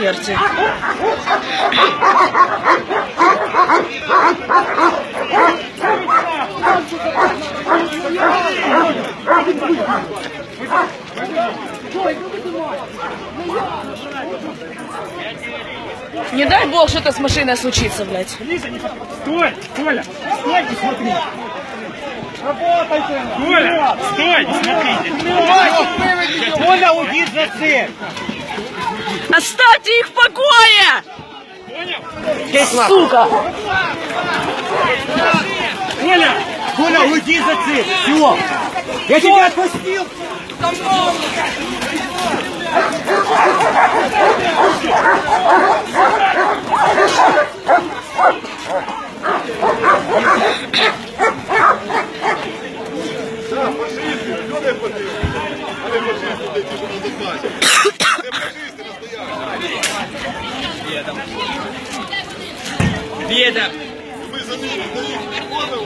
черти. Не дай бог, что-то с машиной случится, блядь. Стой, Коля, стой и смотри. Коля, стой, смотрите. Коля, уйди за цель. Оставьте их в покое! Сука! Коля, Коля, уйди за цель. Все. Я тебя отпустил. Люди потрібні, а не фашисти, де ті, що на Донбасі. Це фашисти настоящі. Веда. Ми за ними, за їх виконувати.